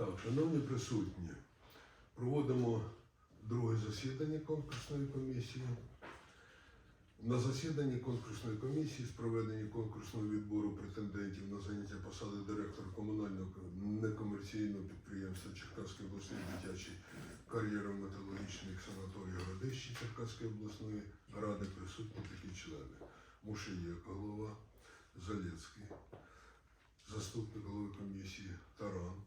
Так, шановні присутні, проводимо друге засідання конкурсної комісії. На засіданні конкурсної комісії з проведення конкурсного відбору претендентів на заняття посади директора комунального некомерційного підприємства Черкаської обласної дитячої кар'єро-металургічний санаторій Городищі Черкаської обласної ради присутні такі члени. Мушиєк, голова Залєцький, заступник голови комісії Таран,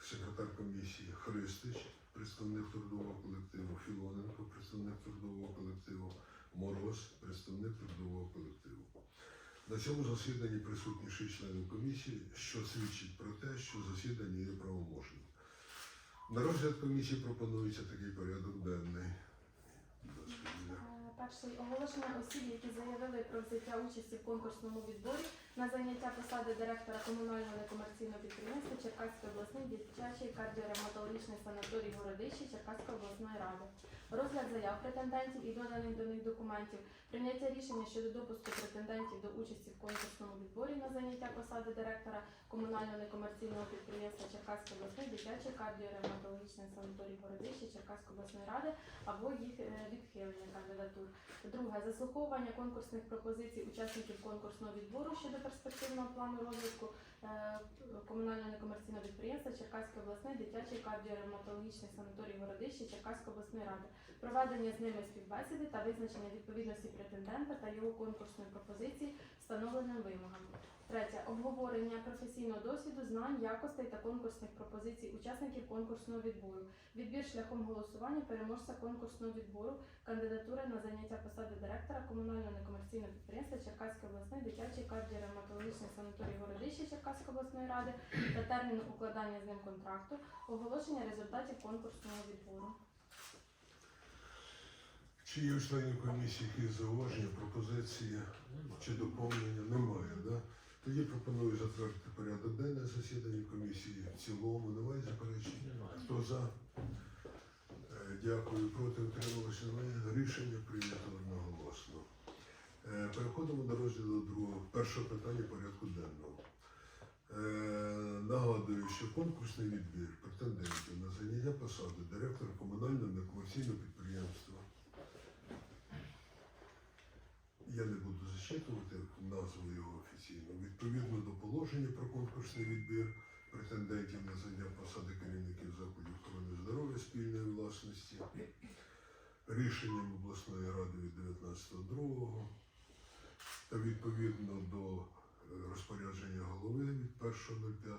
секретар комісії Христич, представник трудового колективу, Філоненко, представник трудового колективу, Мороз, представник трудового колективу. На цьому засіданні присутні шість членів комісії, що свідчить про те, що засідання є правоможним. На розгляд комісії пропонується такий порядок денний. Е, Перший оголошення осіб, які заявили про взяття участі в конкурсному відборі на заняття посади директора комунального некомерційного підприємства Черкаської обласної дитячої кардіоревматологічний санаторій Городищі Черкаської обласної ради. Розгляд заяв претендентів і доданих до них документів, прийняття рішення щодо допуску претендентів до участі в конкурсному відборі на заняття посади директора комунального некомерційного підприємства Черкаської обласної дитячої кардіоревматологічний санаторій Городищі Черкаської обласної ради або їх е, відхилення кандидатур. Друге заслуховування конкурсних пропозицій учасників конкурсного відбору щодо перспективного плану розвитку е, комунального некомерційного підприємства Черкаської обласної дитячий кардіоревматологічний санаторій Городищі Черкаської обласної ради, проведення з ними співбесіди та визначення відповідності претендента та його конкурсної пропозиції встановленим вимогам. Третє обговорення професійного досвіду, знань, якостей та конкурсних пропозицій учасників конкурсного відбору. Відбір шляхом голосування переможця конкурсного відбору кандидатури на заняття посади директора комунального некомерційного підприємства Черкаської обласної дитячий кардіоревматологічний санаторій Городища Черкаської обласної ради та термін укладання з ним контракту, оголошення результатів конкурсного відбору. Чи є у членів комісії якісь зауваження, пропозиції чи доповнення? Немає, да? Тоді пропоную затвердити порядок денний засідання комісії в цілому. Немає заперечень? Хто за? Е, Дякую. Проти утрималися. Рішення прийнято одноголосно. Е, Переходимо до розгляду другого першого питання порядку денного. Е, Нагадую, що конкурсний відбір претендентів на заняття посади директора комунального некомерційного підприємства я не буду зачитувати назву його офіційно. Відповідно до положення про конкурсний відбір претендентів на заняття посади керівників закладів охорони здоров'я спільної власності рішенням обласної ради від 19.02 та відповідно до е, розпорядження голови від 1.05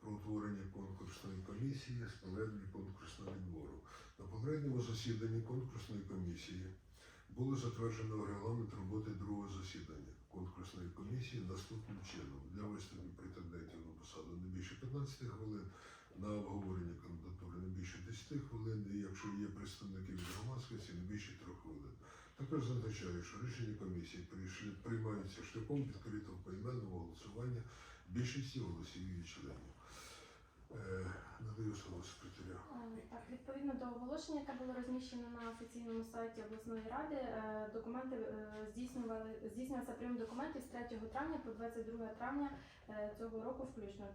про утворення конкурсної комісії з проведення конкурсного відбору. На попередньому засіданні конкурсної комісії було затверджено регламент роботи другого засідання конкурсної комісії наступним чином для виступів претендентів на посаду не більше 15 хвилин, на обговорення кандидатури не більше 10 хвилин, і якщо є представники від громадськості, не більше 3 хвилин. Також зазначаю, що рішення комісії приймаються шляхом відкритого поіменного голосування більшості голосів її членів. Е, Надаю слово секретаря. Е, Так, відповідно до оголошення, яке було розміщено на офіційному сайті обласної ради, е, документи е, здійснювали здійснювався прийом документів з 3 травня по 22 травня цього року включно.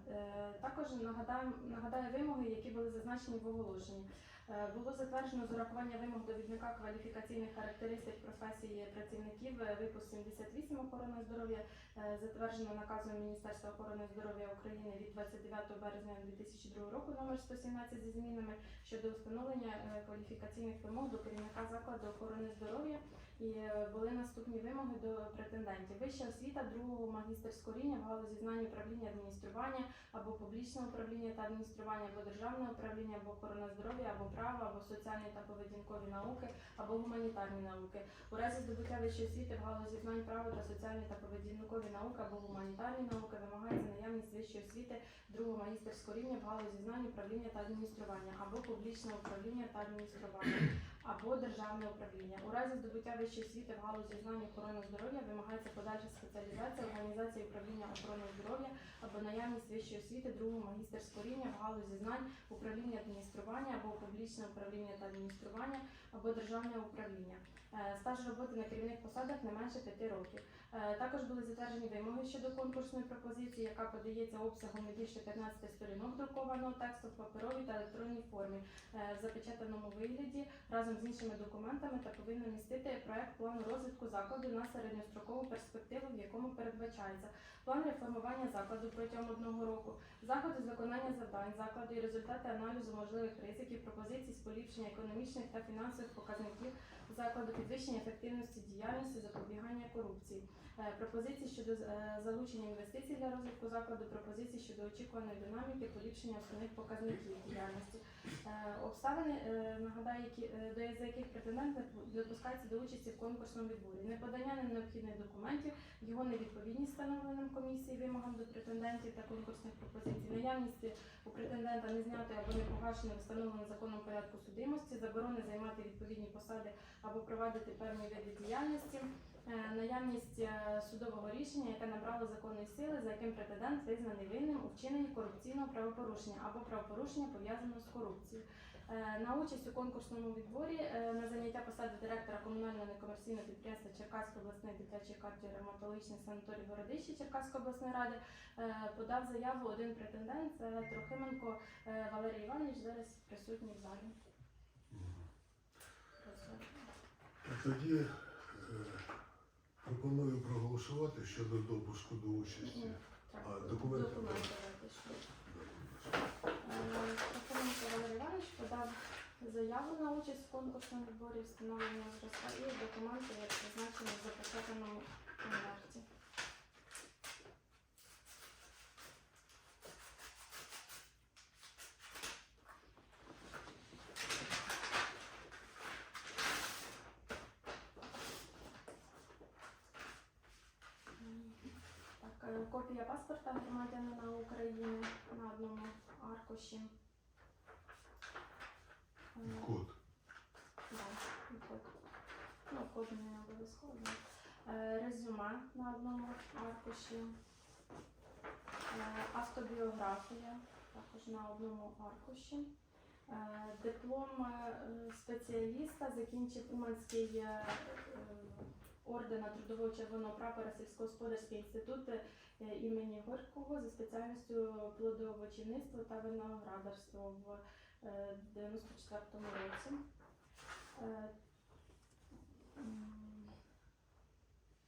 Також нагадаю, нагадаю вимоги, які були зазначені в оголошенні. Е, Було затверджено з урахування вимог довідника кваліфікаційних характеристик професії працівників е, випуск 78 охорони здоров'я, е, затверджено наказом Міністерства охорони здоров'я України від 29 березня 2002 року номер 117 зі змінами щодо встановлення кваліфікаційних вимог до керівника закладу охорони здоров'я. І були наступні вимоги до претендентів. Вища освіта другого магістерського рівня в галузі знань управління адміністрування або публічного управління та адміністрування, або державне управління, або охорона здоров'я, або право, або соціальні та поведінкові науки, або гуманітарні науки. У разі здобуття вищої освіти в галузі знань права та соціальні та поведінкові науки або гуманітарні науки вимагається наявність вищої освіти другого магістерського рівня в галузі знань управління та адміністрування або публічного управління та адміністрування. Або державне управління. У разі здобуття вищої освіти в галузі знань охорони здоров'я вимагається подальша спеціалізація організації управління охорони здоров'я або наявність вищої освіти другого магістерського рівня в галузі знань управління адміністрування або публічне управління та адміністрування або державне управління. Е, Стаж роботи на керівних посадах не менше 5 років. Е, Також були затверджені вимоги щодо конкурсної пропозиції, яка подається обсягом не більше 15 сторінок друкованого тексту в паперовій та електронній формі е, в запечатаному вигляді разом з іншими документами та повинна містити проект плану розвитку закладу на середньострокову перспективу, в якому передбачається план реформування закладу протягом одного року, заходи з виконання завдань закладу і результати аналізу можливих ризиків, пропозицій з поліпшення економічних та фінансових показників закладу, підвищення ефективності діяльності, запобігання корупції, Е, пропозиції щодо е, залучення інвестицій для розвитку закладу, пропозиції щодо очікуваної динаміки, поліпшення основних показників діяльності. Е, Обставини нагадаю, які до яких претендент допускається до участі в конкурсному відборі. Неподання необхідних документів, його невідповідність встановленим комісії вимогам до претендентів та конкурсних пропозицій, наявність у претендента не знятої або не погашеної встановленого законом порядку судимості, заборони займати відповідні посади або провадити певні види діяльності. Е, Наявність е, судового рішення, яке набрало законної сили, за яким претендент визнаний винним у вчиненні корупційного правопорушення або правопорушення пов'язаного з корупцією. Е, На участь у конкурсному відборі на заняття посади директора комунального некомерційного підприємства Черкаської обласної дитячої кардіоревматологічний санаторій Городище Черкаської обласної ради подав заяву один претендент, це Трохименко Валерій Іванович, зараз присутній в залі. Тоді е, пропоную проголосувати щодо допуску до участі. А, документи? документи. Е, Валерій Іванович подав заяву на участь в конкурсному відборі встановлення зразка і документи, як зазначено в запечатаному конверті. М, Так, е, копія паспорта громадянина України на одному аркуші. Е, Код. Да, і код. Ну, код не обов'язково. Е, Резюме на одному аркуші. Е, Автобіографія також на одному аркуші. Е, Диплом е, спеціаліста закінчив Уманський е, ордена Трудового Червоного прапора сільськогосподарський інститут е, імені Горького за спеціальністю плодовочівництво та виноградарство в е, 94-му році. Е,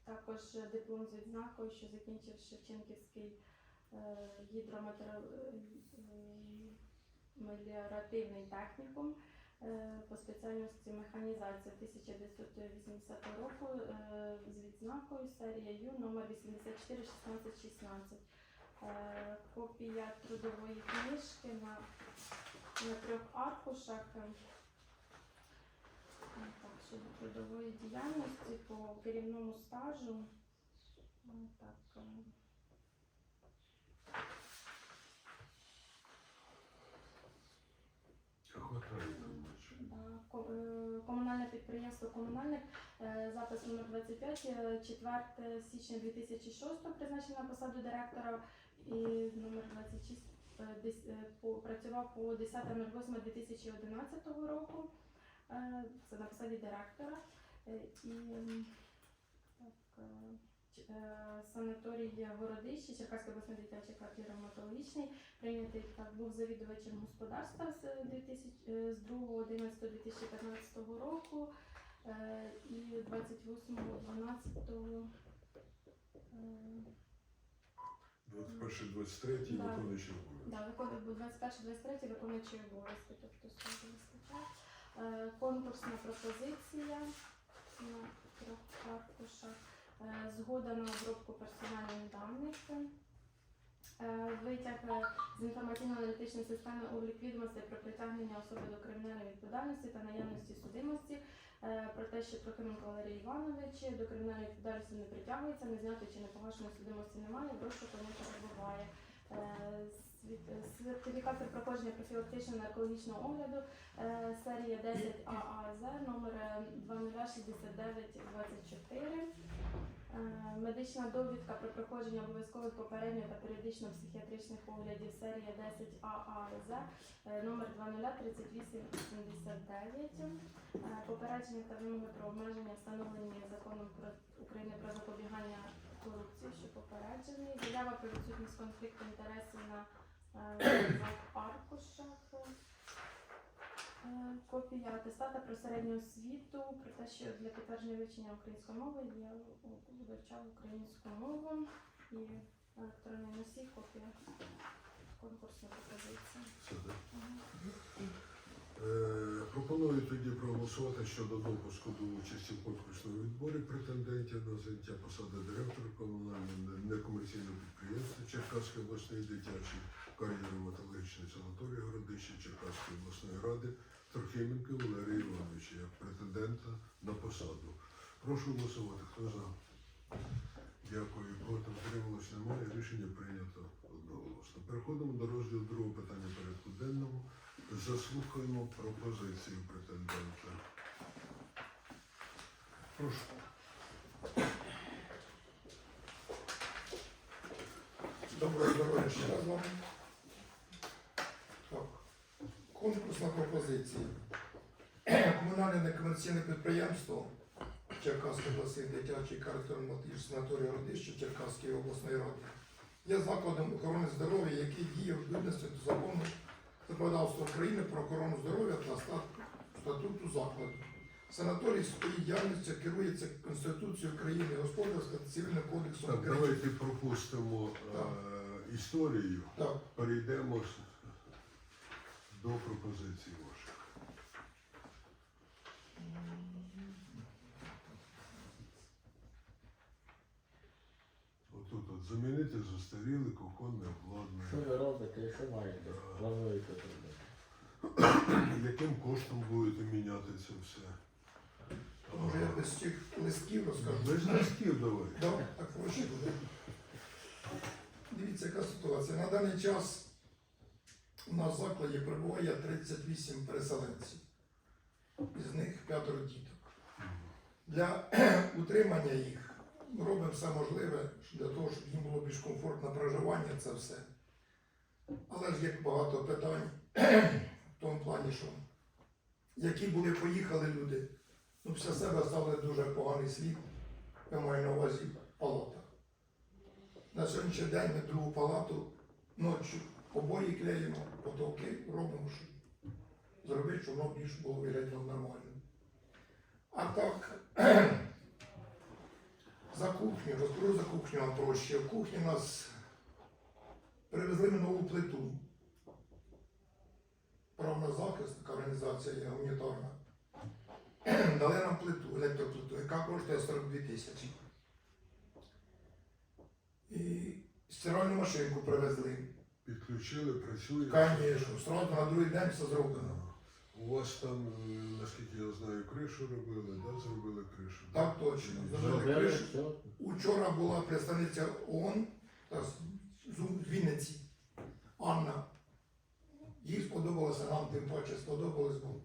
Також диплом з відзнакою, що закінчив Шевченківський е, гідромеліоративний технікум е, по спеціальності механізація 1980 року е, з відзнакою серія Ю номер 84 16 16. Е, Копія трудової книжки на, на трьох аркушах. е, Так, щодо трудової діяльності по керівному стажу. Так, е, е, комунальне підприємство комунальник, запис номер 25, е, 4 січня 2006 призначена на посаду директора і номер 26 е, е, працював по 10.08.2011 року. Е, Це на посаді директора. Е, І так, е, е, санаторій Городище, Черкаський обласний дитячий кардіоревматологічний, прийнятий так був завідувачем господарства з 2000, е, з 2.11.2015 року е, і 28.12. е, 21-23 Да. виконуючий обов'язок. Да, виконує 21-23 виконуючий обов'язки, тобто вистачає. Е, Конкурсна пропозиція на трьох аркушах. Е, Згода на обробку персональних даних. Е, Витяг е, з інформаційно-аналітичної системи облік відомостей про притягнення особи до кримінальної відповідальності та наявності судимості. Е, Про те, що Трохименко Валерій Іванович до кримінальної відповідальності не притягується, не знято чи не погашено судимості немає, в розшуку не перебуває. Е, з світ- сертифікат про проходження профілактичного наркологічного огляду е, серія 10 ААЗ номер е, 206924. Е, Медична довідка про проходження обов'язкових попереднього та періодично психіатричних оглядів серія 10 ААЗ е, номер 203879. Е, Попередження та вимоги про обмеження встановлені законом про України про запобігання корупції, що попереджений. Заява про відсутність конфлікту інтересів на аркушах. Е, Копія атестата про середню освіту, про те, що для підтвердження вивчення української мови я вивчав українську мову і електронний носій, копія конкурсної пропозиції. Пропоную тоді проголосувати щодо допуску до участі в конкурсному відборі претендентів на заняття посади директора комунального некомерційного підприємства Черкаської обласної дитячої кардіоревматологічної санаторії Городище Черкаської обласної ради Трохименка Валерія Івановича як претендента на посаду. Прошу голосувати. Хто за? Дякую. Проти утрималось немає. Рішення прийнято одноголосно. Переходимо до розділу другого питання порядку денного. Заслухаємо пропозицію претендента. Прошу. Доброго здоров'я ще раз вам. Так. Конкурсна пропозиція. Комунальне некомерційне підприємство Черкаської обласної дитячої кардіоматичної санаторії Родище Черкаської обласної ради є закладом охорони здоров'я, який діє в відповідності до закону законодавства України про охорону здоров'я та статуту закладу. Санаторій своєю діяльністю керується Конституцією України, господарська та цивільним кодексом Так, України. давайте пропустимо Так. е, історію. Так. Перейдемо до пропозицій ваших. Замінити застаріле кухонне Що ви робите що маєте? Плануєте робити? Яким коштом будете міняти це все? Може, я без цих листків розкажу. Без листів давай. Да, так проще буде. Дивіться, яка ситуація. На даний час у нас в закладі перебуває 38 переселенців, із них п'ятеро діток. Для утримання їх робимо все можливе для того, щоб їм було більш комфортне проживання, це все. Але ж є багато питань в тому плані, що які були, поїхали люди, ну, після себе стали дуже поганий слід. Я маю на увазі палата. На сьогоднішній день ми другу палату ночі обої клеїмо, потолки робимо, щоб зробити, щоб воно більш було виглядало нормально. А так, за кухню, розкажу за кухню. В кухні нас привезли ми нову плиту. Правна захист, така організація гуманітарна. Дали нам плиту, електроплиту, яка коштує 42 тисячі. І стиральну машинку привезли. Підключили, працює. Звісно, сразу на другий день все зроблено. У вас там, е, наскільки я знаю, кришу робили, да? Зробили кришу. Так точно. Зробили Зробили кришу. все? Учора була представниця ООН та з з Вінниці Анна. Їй сподобалося, нам тим паче сподобалось, бо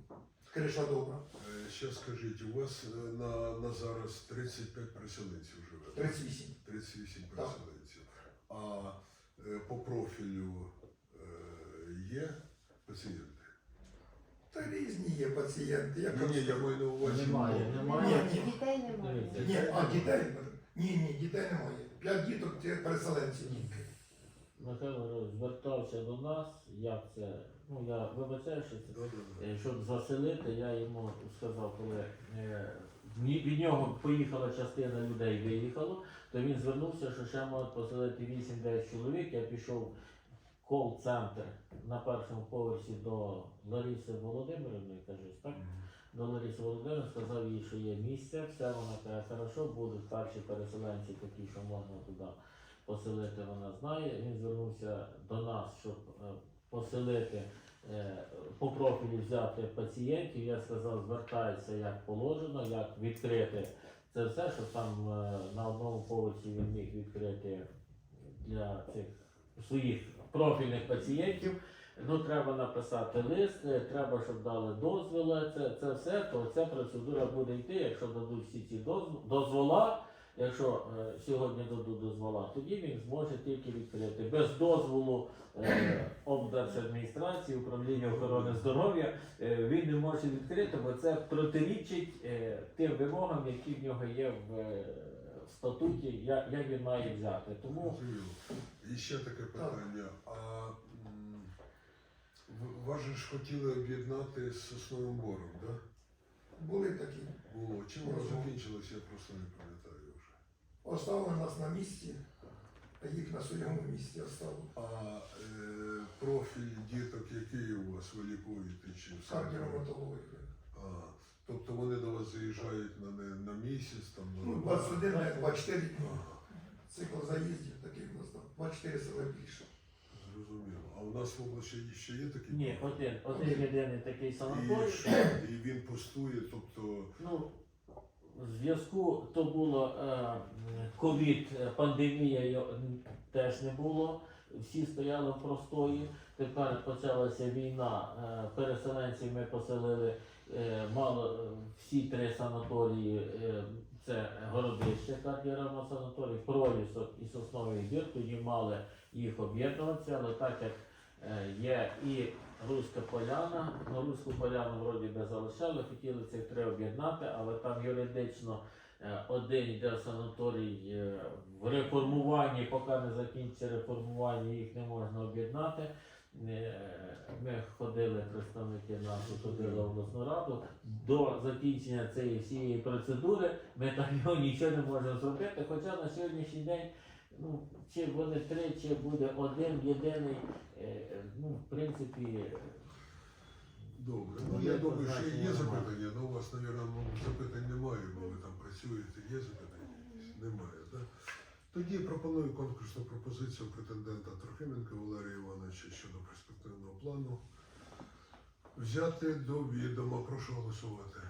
криша добра. Е, Ще скажіть, у вас е, на, на зараз 35 переселенців живе? 38. 38 переселенців. А е, по профілю е, є пацієнти? Та різні є пацієнти. Я Ні, я маю на увазі. Немає, немає. Ні, ні. Дітей немає. Ні, а дітей? Ні, ні, дітей немає. П'ять діток це переселенці тільки. Михайло Григорович звертався до нас, як це, ну я вибачаю, що це, е, щоб заселити, я йому сказав, коли е, ні- від нього поїхала частина людей, виїхало, то він звернувся, що ще можуть поселити 8-9 чоловік. Я пішов кол-центр на першому поверсі до Лариси Володимирівни, кажуть, так? до Лариси Володимирівни, сказав їй, що є місце, все вона каже, хорошо, будуть перші переселенці такі, що можна туди поселити, вона знає. Він звернувся до нас, щоб е, поселити, е, по профілю взяти пацієнтів. Я сказав, звертається як положено, як відкрити це все, щоб там е, на одному поверсі він міг відкрити для цих своїх профільних пацієнтів. Ну, треба написати лист, е, треба, щоб дали дозволи. Це, це все, то ця процедура буде йти, якщо дадуть всі ці дозв- дозвола. Якщо е, сьогодні дадуть дозвола, тоді він зможе тільки відкрити. Без дозволу е, облдержадміністрації, управління охорони здоров'я, е, він не може відкрити, бо це протирічить е, тим вимогам, які в нього є в, е, статуті, як, як він має взяти. Тому І ще таке питання. А м, в- вас же ж хотіли об'єднати з Сосновим Бором, так? Да? Були такі. Було. Чим воно Мгм. закінчилось, я просто не пам'ятаю вже. Оставили нас на місці, а їх на своєму місці оставили. А е, профіль діток, який у вас виліковуєте чи в садку? Кардіоматологія. А, тобто вони до вас заїжджають на, не, на місяць, там на Ну, 21 на 24 дні. Цикл заїздів такий у нас там. 24 села більше. зрозуміло. А у нас в області ще є такі? ні, профілі? один, один єдиний такий І, санаторій. що? і він пустує, тобто Ну, в зв'язку то було е, ковід, е, пандемія теж не було. Всі стояли в простої. Тепер почалася війна. е, Переселенців ми поселили е, мало е, всі три санаторії. Це Городище, кардіоремосанаторій, Пролісок і Сосновий Бір. Тоді мали їх об'єднуватися, але так як є і Руська поляна. На Руську поляну вроді би залишали, хотіли цих три об'єднати, але там юридично один йде санаторій е, в реформуванні, поки не закінчиться реформування, їх не можна об'єднати. Е, Ми ходили, представники наші ходили в обласну раду. До закінчення цієї всієї процедури ми так його нічого не можемо зробити. Хоча на сьогоднішній день, ну, чи буде три, чи буде один єдиний, е, ну, в принципі, добре. Ну, я думаю, що є запитання. Ну у вас, мабуть, запитань немає, бо ви там працюєте. Є запитання? Немає, так? Тоді пропоную конкурсну пропозицію претендента Трохименка Валерія Івановича щодо перспективного плану. Взяти до відома. Прошу голосувати.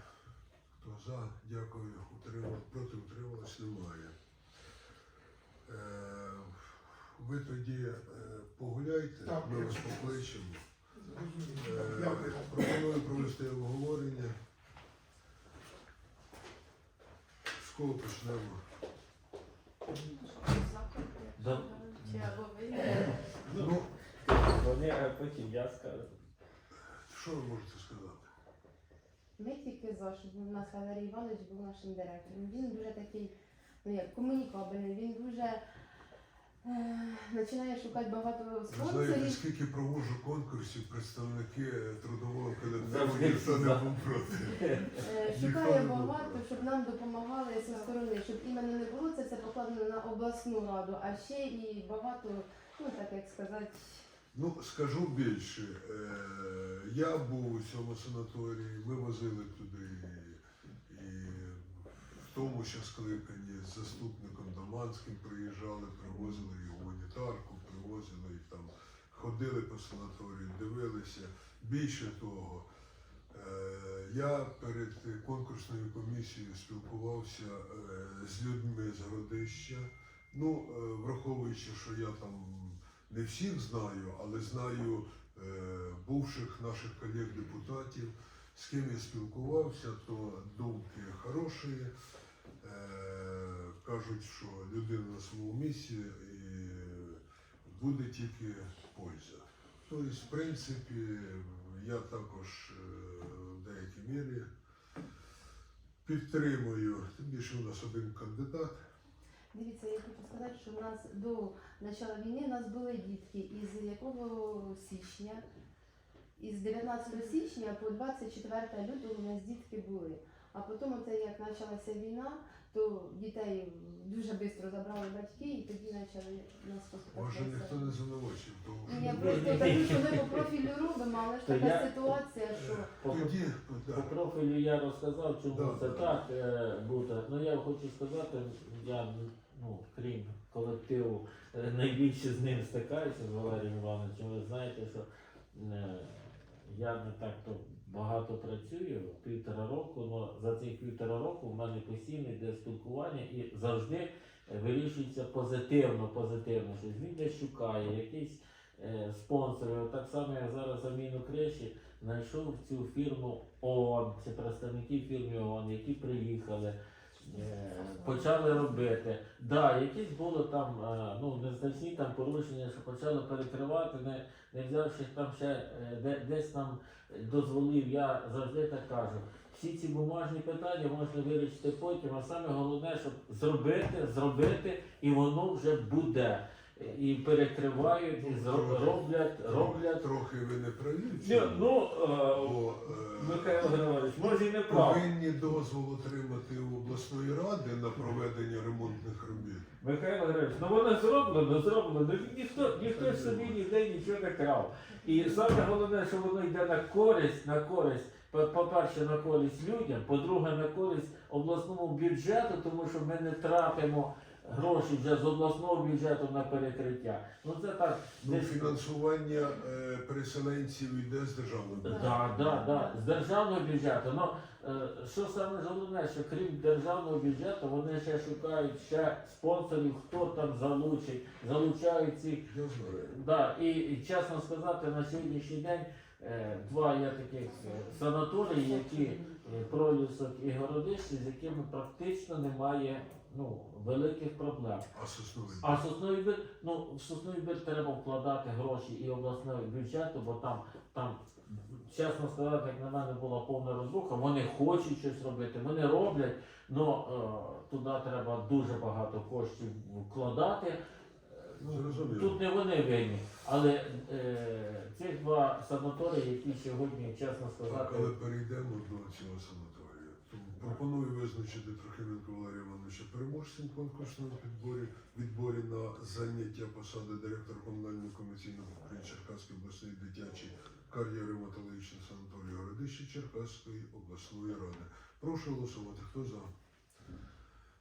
Хто за? Дякую. Утримав. Проти утрималось? Немає. Е, ви тоді е, погуляйте, Так, ми вас покличемо. Зрозуміло. Е. Пропоную провести обговорення. З кого почнемо? Да. Чи або ви? Ну, вони а потім я скажу. що ви можете сказати? Ми тільки за, щоб у нас Валерій Іванович був нашим директором. Він дуже такий, ну як комунікабельний, він дуже починає шукати багато знаєте, спонсорів. скільки проводжу конкурсів, представники трудового колективу Завжди ніхто не за. був проти. Е, Шукає не багато, щоб нам допомагали зі сторони, щоб іменно не було це все покладено на обласну раду, а ще і багато, ну так як сказати, Ну, скажу більше. Е, я був у цьому санаторії, ми возили туди тому ще скликанні з заступником Даманським приїжджали, привозили і гуманітарку, привозили і там ходили по санаторію, дивилися. Більше того, е, я перед конкурсною комісією спілкувався е, з людьми з Городища. Ну, е, враховуючи, що я там не всіх знаю, але знаю бувших наших колег-депутатів, з ким я спілкувався, то думки хороші. Е, кажуть, що людина на своєму місці і буде тільки польза. Тобто, в принципі, я також е, в деякій мірі підтримую, тим більше у нас один кандидат. Дивіться, я хочу сказати, що в нас до початку війни у нас були дітки із якого січня, із 19 січня по 24 лютого у нас дітки були. А потім, оце як почалася війна, то дітей дуже швидко забрали батьки і тоді почали нас Може, ніхто не звинувачив, тому Ну, Я просто кажу, що ми по профілю робимо, але ж То така я- ситуація, що По, тоді по да. профілю я розказав, чому Да, це да. так е, буде. Ну я хочу сказати, я ну, крім колективу, е, найбільше з ним стикаюся з Валерієм Івановичем. Ви знаєте, що е, я не так то багато працюю, півтора року, але за цих півтора року в мене постійно йде спілкування і завжди е, вирішується позитивно, позитивно. Щось він десь шукає, якийсь е, спонсор. Так само, я зараз заміну криші, знайшов цю фірму ООН, це представники фірми ООН, які приїхали. Е, Почали робити. Да, якісь було там е, ну, незначні там порушення, що почали перекривати, не, не взявши там ще е, де, десь там дозволів, я завжди так кажу. Всі ці бумажні питання можна вирішити потім, а саме головне, щоб зробити, зробити, і воно вже буде. І перекривають, і зро- роблять, роблять. Трохи ви не праві. Ні, цьому, Ну, е, бо е, Михайло Григорович, може і не прав. повинні дозвол отримати у обласної ради на проведення ремонтних робіт. Михайло Григорович, ну воно зроблено, зроблено. Ну, Ніхто, ніхто ж собі ніде нічого не крав. І саме головне, що воно йде на користь, на користь, по- по-перше, на користь людям, по-друге, на користь обласному бюджету, тому що ми не тратимо гроші вже з обласного бюджету на перекриття. Ну це так. Ну, десь- фінансування е, переселенців йде з державного бюджету. Да, да, да, з державного бюджету. Ну, е, що саме головне, що крім державного бюджету, вони ще шукають ще спонсорів, хто там залучить, залучають ці. Я знаю. Да, і, і чесно сказати, на сьогоднішній день е, два є таких е, санаторії, які е, Пролісок і Городище, з якими практично немає ну, великих проблем. А сосновий А сосновий бір, ну в сосновий бір треба вкладати гроші і обласного бюджету, бо там, там, чесно сказати, як на мене була повна розруха, вони хочуть щось робити, вони роблять, але туди треба дуже багато коштів вкладати. Ну, Тут не вони винні, але е, ці два санаторії, які сьогодні, чесно Так, сказати, але перейдемо до цього санаторію. Пропоную визначити Трохименко Валерія Івановича переможцем конкурсного підборі відборі на заняття посади директора комунального комерційного підприємства Черкаської обласної дитячої кардіоревматологічної санаторії Городище Черкаської обласної ради. Прошу голосувати. Хто за?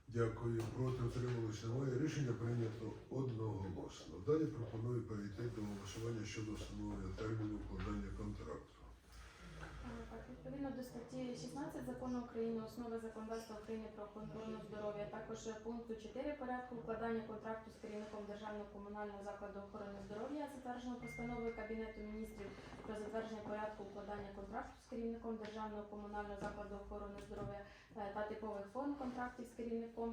Дякую. Проти утрималось немає. Рішення прийнято одноголосно. Далі пропоную перейти до голосування щодо встановлення терміну укладання контракту. Відповідно до статті 16 закону України, основи законодавства України про охорону здоров'я, також пункту 4 порядку укладання контракту з керівником державного комунального закладу охорони здоров'я, затвердженого постановою Кабінету міністрів про затвердження порядку укладання контракту з керівником державного комунального закладу охорони здоров'я е, та типових форм контрактів з керівником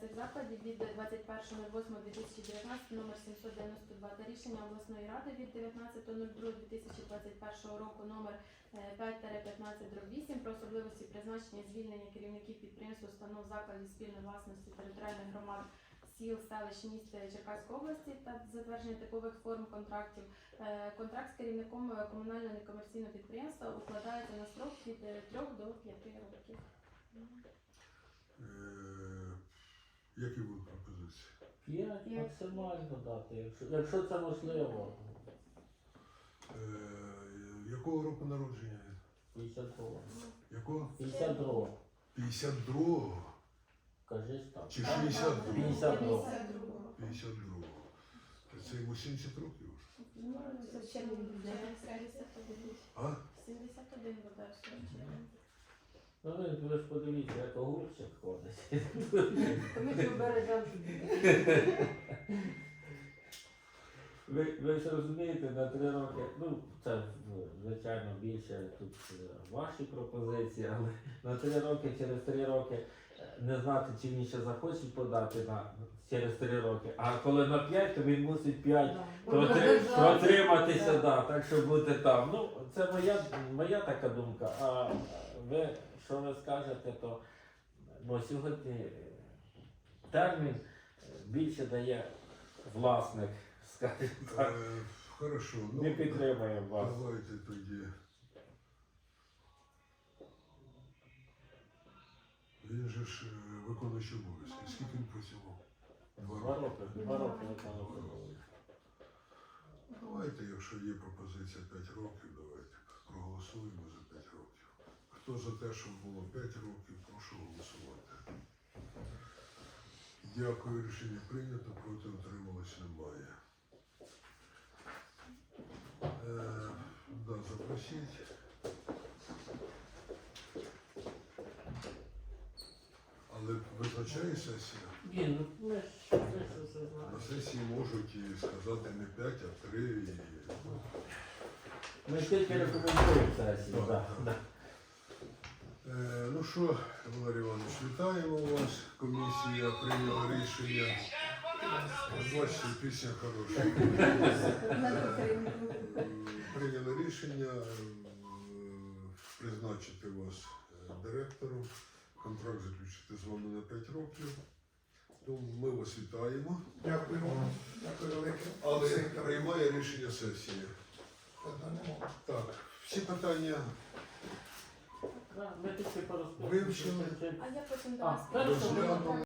цих закладів від 21.08.2019 номер 792 та рішення обласної ради від 19.02.2021 року номер е, 5-15-8 про особливості призначення звільнення керівників підприємств, установ закладів спільної власності територіальних громад сіл, селищ, міст е, Черкаської області та затвердження типових форм контрактів. Е, Контракт з керівником е, комунального некомерційного підприємства укладається на строк від 3 до 5 років. Які будуть пропозиції? п'ять максимально дати, якщо, якщо це можливо. Е, Якого року народження? 52. Якого? 52. 52-го Кажеш так. чи 62-го? 52. 52-го. Це йому 70 років? Ну, це ще не буде. 71. А? 71 буде в червні. Ну ви, ж подивіться, як огурчик ходить. То ми ж бережемо. Ви, ви ж розумієте, на три роки, ну це ну, звичайно більше тут е, ваші пропозиції, але на три роки, через три роки е, не знати, чи він ще захоче подати на через три роки. А коли на п'ять, то він мусить п'ять Протри... Протриматися, да, так щоб бути там. Ну, це моя, моя така думка. А ви, що ви скажете, то бо сьогодні е, термін е, більше дає власник, скажімо так. Е, Хорошо. Ну, Ми підтримуємо вас. Давайте тоді. Він же ж е, виконуючий обов'язки. Скільки він працював? Два Два роки. два роки виконували. Давайте, якщо є пропозиція 5 років, давайте проголосуємо за 5 років. Хто за те, щоб було 5 років, прошу голосувати. Дякую, рішення прийнято, проти утрималось немає. Е, да, запросіть. Але визначає сесія? Ні, ну ми ж все На сесії можуть і сказати не 5, а 3. І... Ми тільки рекомендуємо сесію, Так, так. так. Да, Е, ну що, Валерій Іванович, вітаємо вас. Комісія прийняла рішення. Бачите, пісня хороша. Прийняли рішення е, призначити вас е, директором, контракт заключити з вами на 5 років. Тому ми вас вітаємо. Дякую вам. Дякую велике. Але приймає рішення сесії. Так, всі питання Вивчили. А я потім до А, вас розглянули.